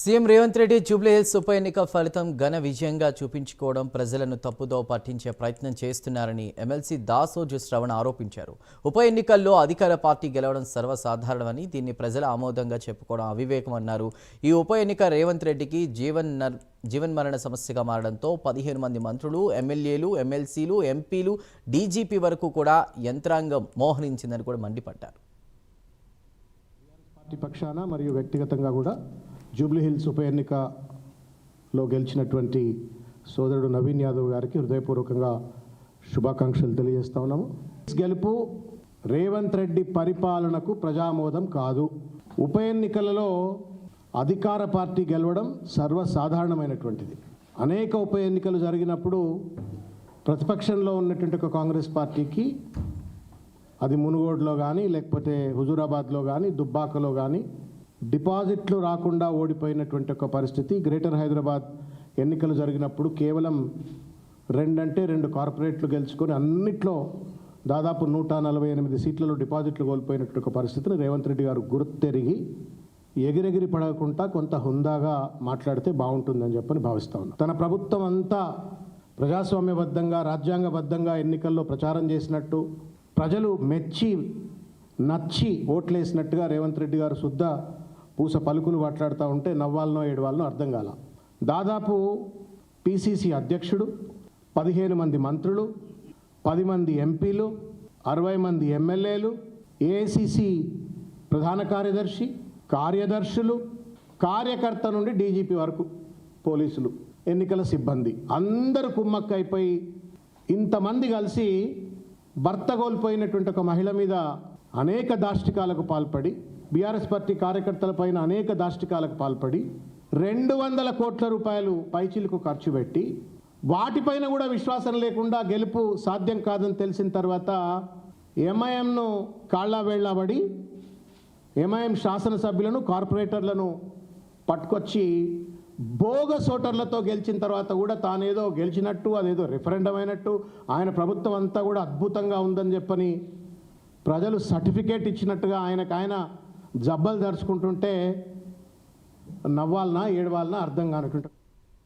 CM Revanth Reddy Jubilee Hills ఉప ఎన్నిక ఫలితం ఘన విజయంగా చూపించుకోవడం ప్రజలను తప్పుదో పట్టించే ప్రయత్నం చేస్తున్నారని ఎమ్మెల్సీ దాసోజు శ్రవణ్ ఆరోపించారు. ఉప ఎన్నికల్లో అధికార పార్టీ గెలవడం సర్వసాధారణమని దీన్ని ప్రజల ఆమోదంగా చెప్పుకోవడం అవివేకం అన్నారు. ఈ ఉప ఎన్నిక రేవంత్ రెడ్డికి జీవన్ జీవన్ మరణ సమస్యగా మారడంతో పదిహేను మంది మంత్రులు ఎమ్మెల్యేలు ఎమ్మెల్సీలు ఎంపీలు డీజీపీ వరకు కూడా యంత్రాంగం మోహరించిందని కూడా మండిపడ్డారు. పార్టీ పక్షాన మరియు వ్యక్తిగతంగా కూడా జూబ్లీ హిల్స్ ఉప ఎన్నికలో గెలిచినటువంటి సోదరుడు నవీన్ యాదవ్ గారికి హృదయపూర్వకంగా శుభాకాంక్షలు తెలియజేస్తా ఉన్నాము. గెలుపు రేవంత్ రెడ్డి పరిపాలనకు ప్రజామోదం కాదు. ఉప ఎన్నికలలో అధికార పార్టీ గెలవడం సర్వసాధారణమైనటువంటిది. అనేక ఉప ఎన్నికలు జరిగినప్పుడు ప్రతిపక్షంలో ఉన్నటువంటి ఒక కాంగ్రెస్ పార్టీకి అది మునుగోడులో కానీ లేకపోతే హుజూరాబాద్లో కానీ దుబ్బాకలో కానీ డిపాజిట్లు రాకుండా ఓడిపోయినటువంటి ఒక పరిస్థితి. గ్రేటర్ హైదరాబాద్ ఎన్నికలు జరిగినప్పుడు కేవలం రెండంటే రెండు కార్పొరేట్లు గెలుచుకొని అన్నిట్లో దాదాపు నూట నలభై ఎనిమిది సీట్లలో డిపాజిట్లు కోల్పోయినట్టు ఒక పరిస్థితిని రేవంత్ రెడ్డి గారు గుర్తెరిగి ఎగిరెగిరి పడకుండా కొంత హుందాగా మాట్లాడితే బాగుంటుందని చెప్పని భావిస్తా ఉన్నా. తన ప్రభుత్వం అంతా ప్రజాస్వామ్యబద్ధంగా రాజ్యాంగబద్ధంగా ఎన్నికల్లో ప్రచారం చేసినట్టు ప్రజలు మెచ్చి నచ్చి ఓట్లేసినట్టుగా రేవంత్ రెడ్డి గారు శుద్ధ పూస పలుకులు మాట్లాడుతూ ఉంటే నవ్వాలనో ఏడవాలనో అర్థం కాల. దాదాపు పిసిసి అధ్యక్షుడు పదిహేను మంది మంత్రులు పది మంది ఎంపీలు అరవై మంది ఎమ్మెల్యేలు ఏఐసిసి ప్రధాన కార్యదర్శి కార్యదర్శులు కార్యకర్త నుండి డీజీపీ వరకు పోలీసులు ఎన్నికల సిబ్బంది. అందరూ కుమ్మక్కైపోయి ఇంతమంది కలిసి భర్త కోల్పోయినటువంటి ఒక మహిళ మీద అనేక దాష్టికాలకు పాల్పడి బీఆర్ఎస్ పార్టీ కార్యకర్తలపైన అనేక దాష్టికాలకు పాల్పడి రెండు వందల కోట్ల రూపాయలు పైచిలకు ఖర్చు పెట్టి వాటిపైన కూడా విశ్వాసం లేకుండా గెలుపు సాధ్యం కాదని తెలిసిన తర్వాత ఎంఐఎంను కాళ్ళ వేళ్ళబడి ఎంఐఎం శాసనసభ్యులను కార్పొరేటర్లను పట్టుకొచ్చి బోగస్ ఓటర్లతో గెలిచిన తర్వాత కూడా తానేదో గెలిచినట్టు అదేదో రిఫరెండం అయినట్టు ఆయన ప్రభుత్వం అంతా కూడా అద్భుతంగా ఉందని చెప్పని ప్రజలు సర్టిఫికేట్ ఇచ్చినట్టుగా ఆయనకు ఆయన జబ్బలు దరుచుకుంటుంటే నవ్వాలనా ఏడవాలనా అర్థం కానటువంటి